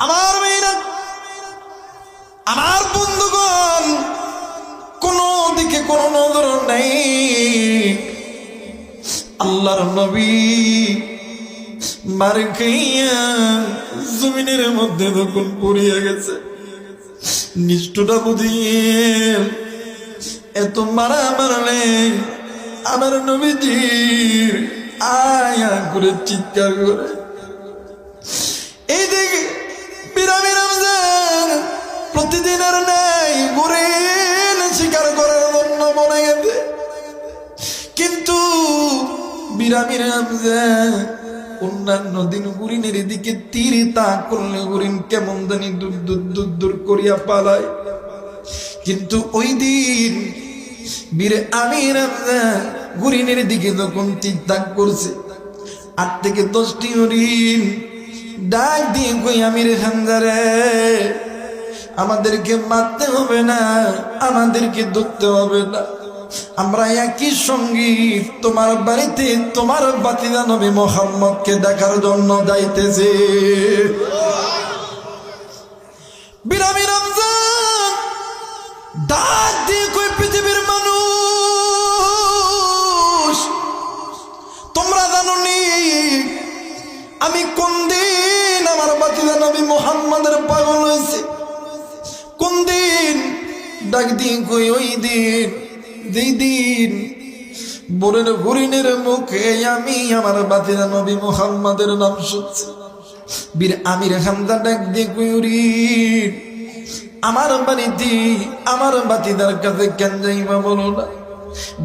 আমার মেয়েরা, আমার বন্ধুগণ, কোন দিকে কোন নজর নেই। আল্লাহর নবী মারে খাইয়া জমিনের মধ্যে তখন পড়িয়া গেছে নিষ্ঠুটা বুঝিয়ে এত মারা মারলে আমার নবীজির আয়া করে চিৎকার করে প্রতিদিনের নেই ঘুরে শিকার করার জন্য মনে গেছে কিন্তু বিরামি রমজান অন্যান্য দিন গুরিনের দিকে তীর তা করলে গুরিন কেমন জানি দূর দূর দূর দূর করিয়া পালায়। কিন্তু ওই দিন বীরে আমি রমজান গুরিনের দিকে যখন চিন্তা করছে, আট থেকে দশটি হরিণ ডাক দিয়ে কই আমির হামজারে আমাদেরকে মারতে হবে না, আমাদেরকে ধরতে হবে না। আমরা একই সঙ্গী, তোমার বাড়িতে তোমার বাতিদা নবী মোহাম্মদকে দেখার জন্য যাইতেছে। দিয়ে কই পৃথিবীর মানুষ, তোমরা জানো আমি কোন দিন আমার বাতিদা নবী মোহাম্মদের পাগল কোন দিন? ডাক দিয়ে কই ওই দিন? যেই দিন বোনের হরিণের মুখে আমি আমার বাতিদা নবী মোহাম্মদের নাম শুনছি। বীর আমির হামদা ডাক দিয়ে কই আমার বাড়িতে, আমার বাতিদার কাছে কেন যাইবা বলো না?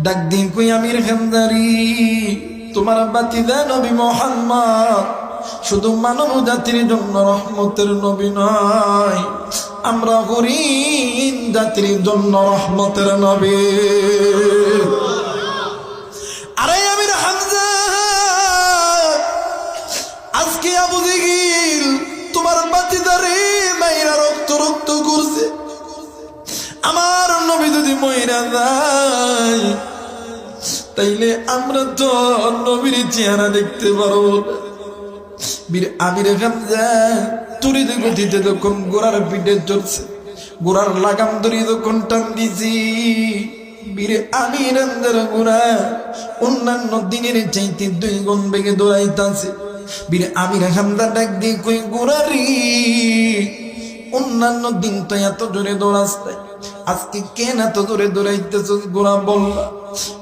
ডাক দিন কই আমির হামদারি তোমার বাতিদা নবী মোহাম্মদ শুধু মানব জাতির জন্য রহমতের নবী নয় আমরা হরিণ জাতির জন্য রহমতের নবী। আরে আমির আজকে আবু দিগিল তোমার বাতিদারে মাইরা রক্ত রক্ত করছে। আমার নবী যদি মহিলা যায়, তাইলে আমরা তো নবীর চেহারা দেখতে পারব না। বীর আমির হামজা তুরিত গতিতে যখন গোড়ার পিঠে চড়ছে গোড়ার লাগাম ধরে যখন টান দিছি বীর আমির হামজার গোড়া অন্যান্য দিনের চাইতে দুই গুণ বেগে দৌড়াইতাছে বীর আমির হামজা ডাক দিয়ে কই গোড়ারি অন্যান্য দিন তো এত জোরে দৌড়াস নাই। আজকে কেন এত জোরে দৌড়াইতেছ গোড়া বললা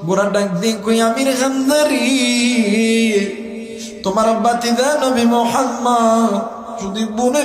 গোড়া ডাক দিয়ে কই, আমির হামদারি তোমার বাতি দেন নবী মোহাম্মদ। যদি বোনের